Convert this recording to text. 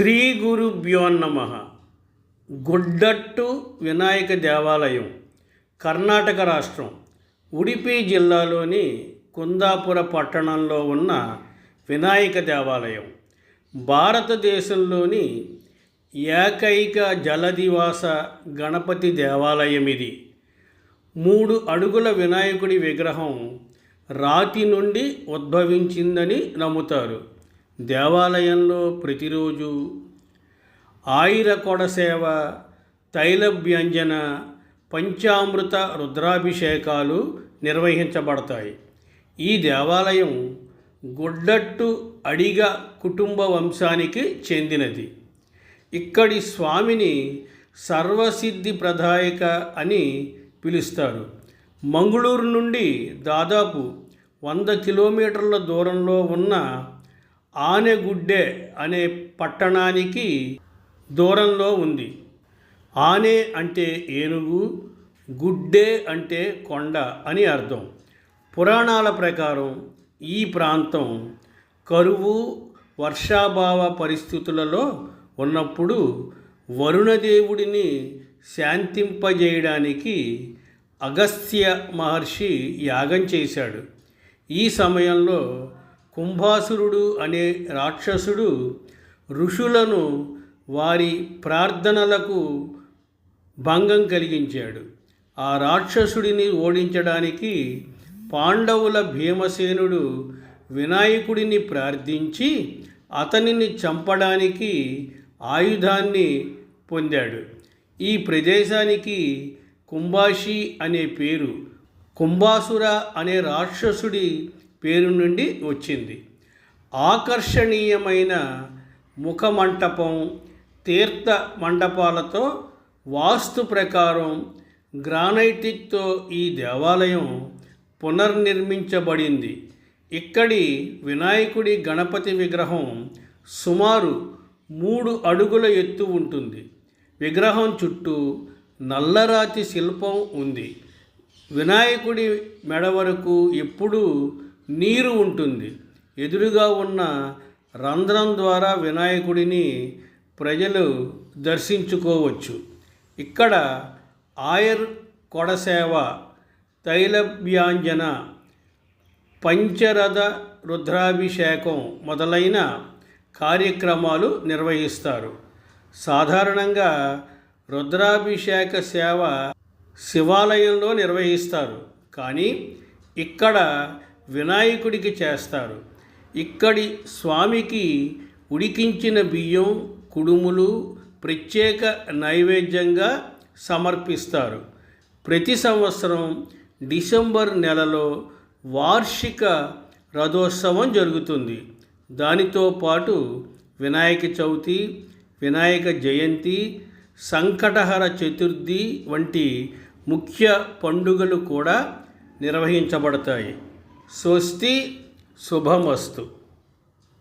శ్రీ గురుభ్యో నమ. గుడ్డట్టు వినాయక దేవాలయం కర్ణాటక రాష్ట్రం ఉడిపి జిల్లాలోని కుందాపుర పట్టణంలో ఉన్న వినాయక దేవాలయం. భారతదేశంలోని ఏకైక జలదివాస గణపతి దేవాలయం ఇది. మూడు అడుగుల వినాయకుడి విగ్రహం రాతి నుండి ఉద్భవించిందని నమ్ముతారు. దేవాలయంలో ప్రతిరోజు ఆయిర కొడసేవ తైలభ్యంజన పంచామృత రుద్రాభిషేకాలు నిర్వహించబడతాయి. ఈ దేవాలయం గుడ్డట్టు అడిగ కుటుంబ వంశానికి చెందినది. ఇక్కడి స్వామిని సర్వసిద్ధి ప్రదాయక అని పిలుస్తారు. మంగళూరు నుండి దాదాపు వంద కిలోమీటర్ల దూరంలో ఉన్న ఆనెగుడ్డే అనే పట్టణానికి దూరంలో ఉంది. ఆనే అంటే ఏనుగు గుడ్డే అంటే కొండ అని అర్థం. పురాణాల ప్రకారం ఈ ప్రాంతం కరువు వర్షాభావ పరిస్థితులలో ఉన్నప్పుడు వరుణదేవుడిని శాంతింపజేయడానికి అగస్త్య మహర్షి యాగం చేశాడు. ఈ సమయంలో కుంభాసురుడు అనే రాక్షసుడు ఋషులను వారి ప్రార్థనలకు భంగం కలిగించాడు. ఆ రాక్షసుడిని ఓడించడానికి పాండవుల భీమసేనుడు వినాయకుడిని ప్రార్థించి అతనిని చంపడానికి ఆయుధాన్ని పొందాడు. ఈ ప్రదేశానికి కుంభాషి అనే పేరు కుంభాసుర అనే రాక్షసుడి పేరు నుండి వచ్చింది. ఆకర్షణీయమైన ముఖమంటపం తీర్థ మండపాలతో వాస్తు ప్రకారం గ్రానైటిక్తో ఈ దేవాలయం పునర్నిర్మించబడింది. ఇక్కడి వినాయకుడి గణపతి విగ్రహం సుమారు మూడు అడుగుల ఎత్తు ఉంటుంది. విగ్రహం చుట్టూ నల్లరాతి శిల్పం ఉంది. వినాయకుడి మెడ వరకు ఎప్పుడూ నీరు ఉంటుంది. ఎదురుగా ఉన్న రంధ్రం ద్వారా వినాయకుడిని ప్రజలు దర్శించుకోవచ్చు. ఇక్కడ ఆయర్ కొడసేవ తైలభ్యాంజన పంచరథ రుద్రాభిషేకం మొదలైన కార్యక్రమాలు నిర్వహిస్తారు. సాధారణంగా రుద్రాభిషేక సేవ శివాలయంలో నిర్వహిస్తారు. కానీ ఇక్కడ వినాయకుడికి చేస్తారు. ఇక్కడి స్వామికి ఉడికించిన బియ్యం కుడుములు ప్రత్యేక నైవేద్యంగా సమర్పిస్తారు. ప్రతి సంవత్సరం డిసెంబర్ నెలలో వార్షిక రథోత్సవం జరుగుతుంది. దానితో పాటు వినాయక చవితి వినాయక జయంతి సంకటహర చతుర్థి వంటి ముఖ్య పండుగలు కూడా నిర్వహించబడతాయి. స్వస్తి శుభమస్తు.